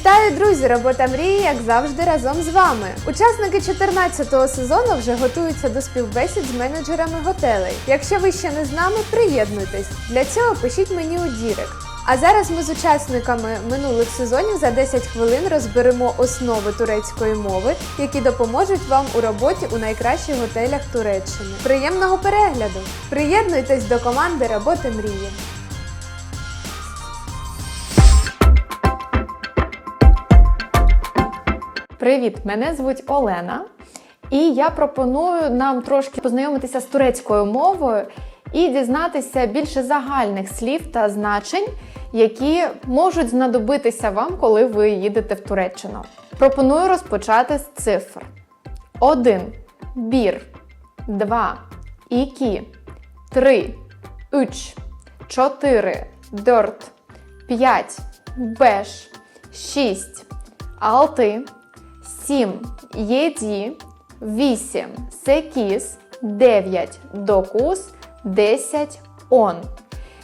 Вітаю, друзі! Робота мрії, як завжди, разом з вами. Учасники 14-го сезону вже готуються до співбесід з менеджерами готелей. Якщо ви ще не з нами, приєднуйтесь. Для цього пишіть мені у Дірект. А зараз ми з учасниками минулих сезонів за 10 хвилин розберемо основи турецької мови, які допоможуть вам у роботі у найкращих готелях Туреччини. Приємного перегляду! Приєднуйтесь до команди роботи мрії. Привіт! Мене звуть Олена, і я пропоную нам трошки познайомитися з турецькою мовою і дізнатися більше загальних слів та значень, які можуть знадобитися вам, коли ви їдете в Туреччину. Пропоную розпочати з цифр: 1. Bir 2. İki 3. Üç 4. Dört 5. Beş 6. Altı 7, 7, 8, 8, 9, 9, 10, он.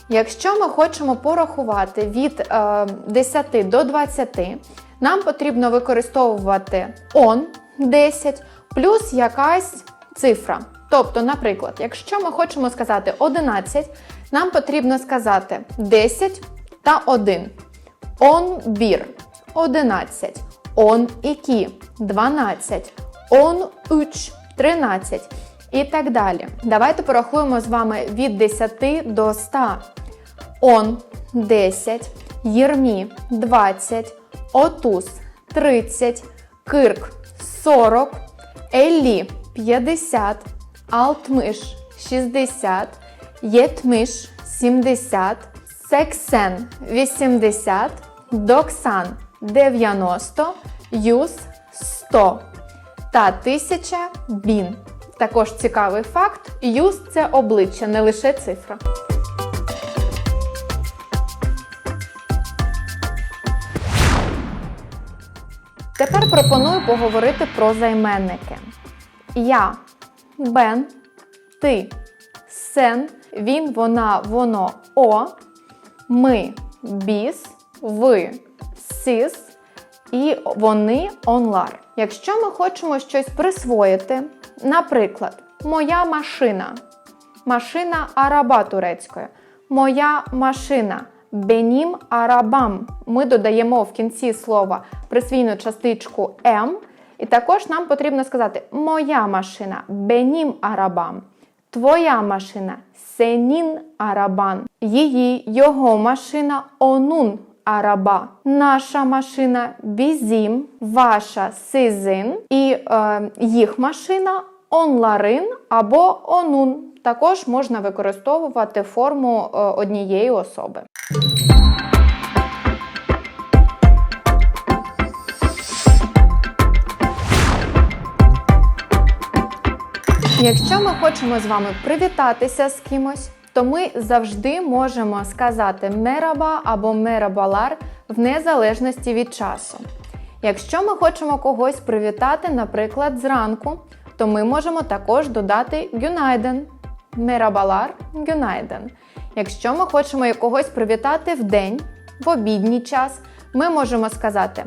Якщо ми хочемо порахувати від е, 10 до 20, нам потрібно використовувати он 10 плюс якась цифра. Тобто, наприклад, якщо ми хочемо сказати 11, нам потрібно сказати 10 та 1. Он бір 11. Он ікі 12, он уч 13 і так далі. Давайте порахуємо з вами від 10 до 100. Он 10, Єрмі 20, Отус 30, Кирк 40, Еллі 50, Алтмиш 60, Єтмиш 70, Сексен 80, Доксан 90, Юз 100 та 1000 бін. Також цікавий факт: юз це обличчя, не лише цифра. Тепер пропоную поговорити про займенники. Я, бен, ти, сен, він, вона, воно, о, ми, біс, ви, сис і вони онлар. Якщо ми хочемо щось присвоїти, наприклад, моя машина, машина араба турецькою, моя машина. Бенім арабам. Ми додаємо в кінці слова присвійну частичку М. І також нам потрібно сказати моя машина бенім арабам. Твоя машина сенін арабан. Її, його машина онун араба. Наша машина бізім, ваша сизин і е, їх машина онларин або онун. Також можна використовувати форму е, однієї особи. Якщо ми хочемо з вами привітатися з кимось, то ми завжди можемо сказати мераба або мерабалар в незалежності від часу. Якщо ми хочемо когось привітати, наприклад, зранку, то ми можемо також додати гюнайден. Мерабалар гюнайден. Якщо ми хочемо когось привітати в день, в обідній час, ми можемо сказати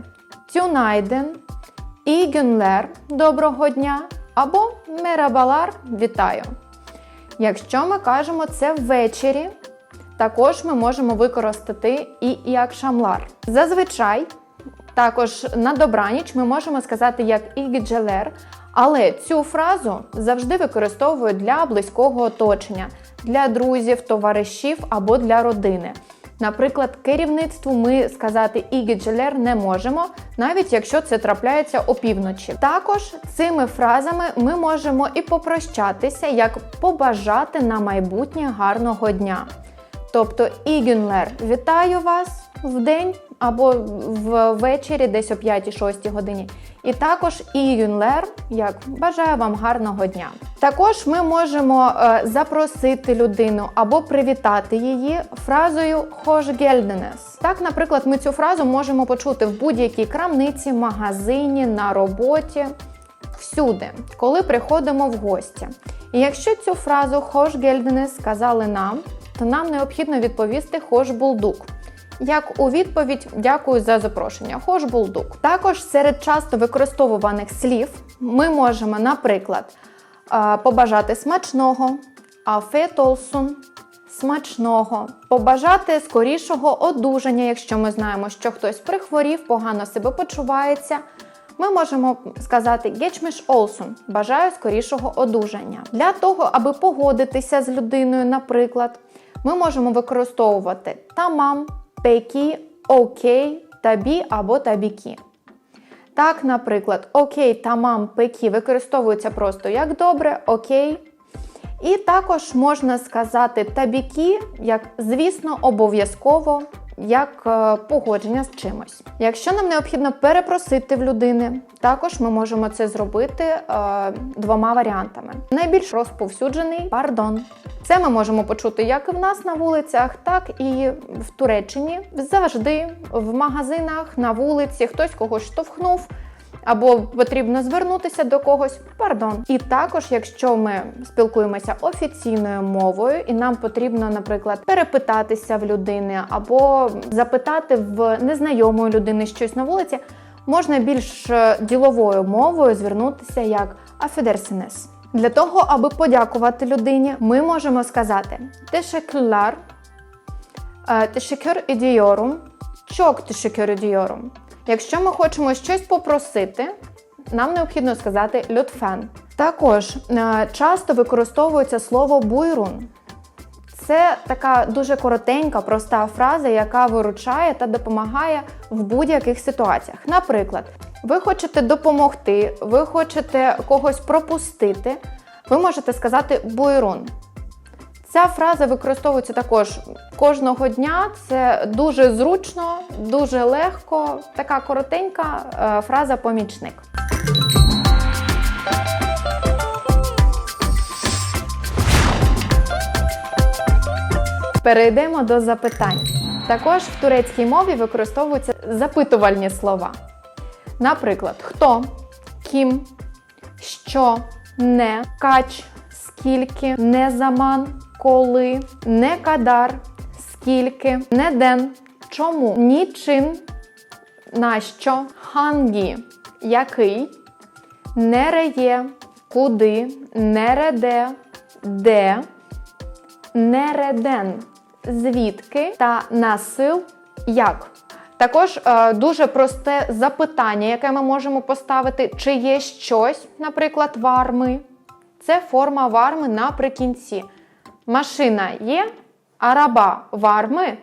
тюнайден, ігюнлер доброго дня або мерабалар вітаю. Якщо ми кажемо це ввечері, також ми можемо використати і як шамлар. Зазвичай, також на добраніч ми можемо сказати як ігджелер, але цю фразу завжди використовують для близького оточення, для друзів, товаришів або для родини. Наприклад, керівництву ми сказати ігіджелер не можемо, навіть якщо це трапляється опівночі. Також цими фразами ми можемо і попрощатися, як побажати на майбутнє гарного дня. Тобто «ігінлер» вітаю вас в день або ввечері, десь о 5-6 годині. І також ігюнлер, як бажаю вам гарного дня. Також ми можемо е, запросити людину або привітати її фразою «Хошгельденес». Так, наприклад, ми цю фразу можемо почути в будь-якій крамниці, магазині, на роботі. Всюди, коли приходимо в гості. І якщо цю фразу Хошгельденес сказали нам, то нам необхідно відповісти «Хош Булдук». Як у відповідь Дякую за запрошення. Хош булдук. Також серед часто використовуваних слів ми можемо, наприклад, побажати смачного, афет олсун, смачного, побажати скорішого одужання, якщо ми знаємо, що хтось прихворів, погано себе почувається. Ми можемо сказати «Geçmiş olsun» – бажаю скорішого одужання. Для того, аби погодитися з людиною, наприклад, ми можемо використовувати тамам, пекі, окей, табі або табікі. Так, наприклад, окей, тамам, пекі використовується просто як добре, окей. І також можна сказати табікі, як, звісно, обов'язково, як е, погодження з чимось. Якщо нам необхідно перепросити в людини, також ми можемо це зробити е, двома варіантами. Найбільш розповсюджений пардон. Це ми можемо почути як і в нас на вулицях, так і в Туреччині. Завжди в магазинах, на вулиці хтось когось штовхнув. Або потрібно звернутися до когось, пардон. І також, якщо ми спілкуємося офіційною мовою, і нам потрібно, наприклад, перепитатися в людини або запитати в незнайомої людини щось на вулиці, можна більш е, діловою мовою звернутися як афедерсінес. Для того, аби подякувати людині, ми можемо сказати тешеклар, тешекер ідіорум, чок тешекер ідіорум. Якщо ми хочемо щось попросити, нам необхідно сказати лютфен. Також е, часто використовується слово буйрун. Це така дуже коротенька, проста фраза, яка виручає та допомагає в будь-яких ситуаціях. Наприклад, ви хочете допомогти, ви хочете когось пропустити, ви можете сказати буйрун. Ця фраза використовується також кожного дня. Це дуже зручно, дуже легко, така коротенька е, фраза помічник. Перейдемо до запитань. Також в турецькій мові використовуються запитувальні слова. Наприклад, хто, ким, що, не, кач, скільки, не заман, коли, не кадар, скільки, не ден, чому, нічин, нащо, хангі, який, нереє, куди, нереде, де, нереден, звідки та насил як. Також е, дуже просте запитання, яке ми можемо поставити, чи є щось, наприклад, варми. Це форма варми наприкінці. Машина є, араба варми.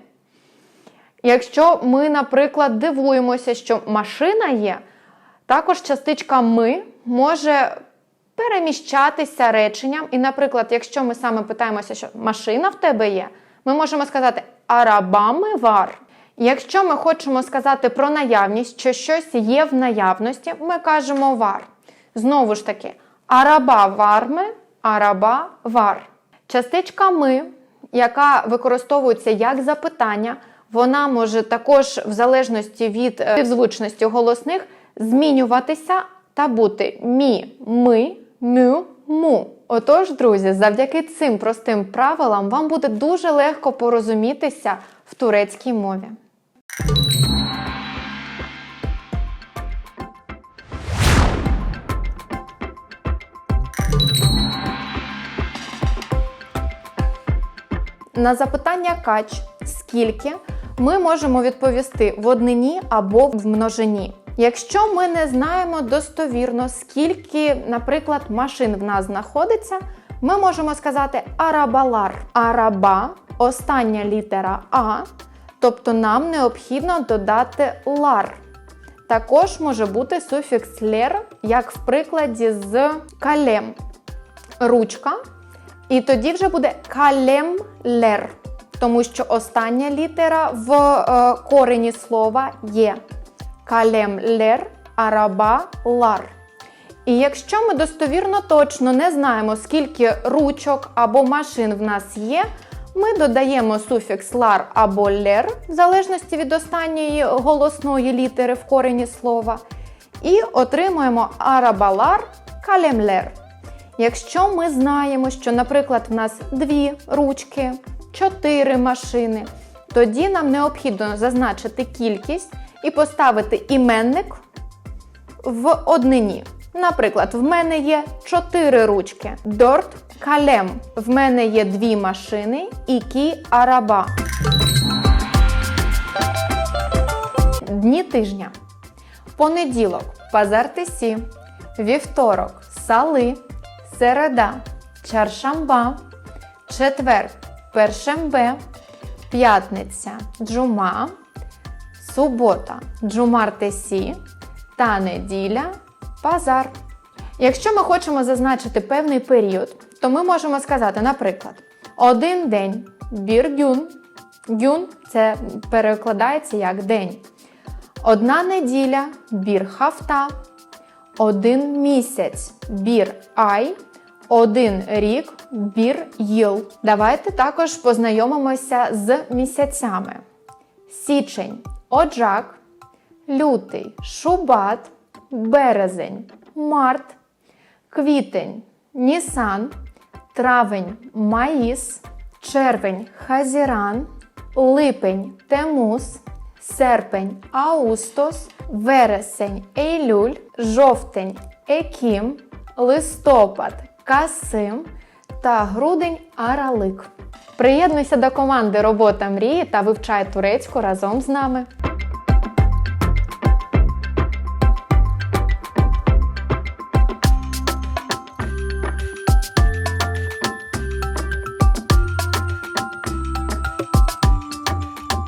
Якщо ми, наприклад, дивуємося, що машина є, також частичка ми може переміщатися реченням. І, наприклад, якщо ми саме питаємося, що машина в тебе є, ми можемо сказати арабами вар. Якщо ми хочемо сказати про наявність, що щось є в наявності, ми кажемо вар. Знову ж таки, араба варми, араба вар. Частичка ми, яка використовується як запитання, вона може також, в залежності від е, звучності голосних, змінюватися та бути мі, ми, мю, му. Отож, друзі, завдяки цим простим правилам вам буде дуже легко порозумітися в турецькій мові. На запитання кач скільки ми можемо відповісти в однині або в множині. Якщо ми не знаємо достовірно, скільки, наприклад, машин в нас знаходиться, ми можемо сказати арабалар. Араба остання літера А, тобто нам необхідно додати лар. Також може бути суфікс лер, як в прикладі з калем ручка. І тоді вже буде калем-лер, тому що остання літера в е, корені слова є калем-лер, араба-лар. І якщо ми достовірно точно не знаємо, скільки ручок або машин в нас є, ми додаємо суфікс лар або лер, в залежності від останньої голосної літери в корені слова, і отримуємо арабалар калемлер. Якщо ми знаємо, що, наприклад, в нас дві ручки, чотири машини, Тоді нам необхідно зазначити кількість і поставити іменник в однині. Наприклад, в мене є 4 ручки. Дорт калем. В мене є дві машини і кі араба. Дні тижня. Понеділок пазартесі, вівторок сали, середа чаршамба, четвер першембе, п'ятниця джума, субота джумартесі та неділя пазар. Якщо ми хочемо зазначити певний період, то ми можемо сказати, наприклад, один день біргюн. Гюн це перекладається як день. Одна неділя бір хафта, один місяць бір ай, один рік бір їл. Давайте також познайомимося з місяцями. Січень оджак, лютий шубат, березень март, квітень нісан, травень маїс, червень хазіран, липень темус, серпень аустос, вересень ейлюль, жовтень екім, листопад касим та грудень аралик. Приєднуйся до команди Робота мрії та вивчай турецьку разом з нами.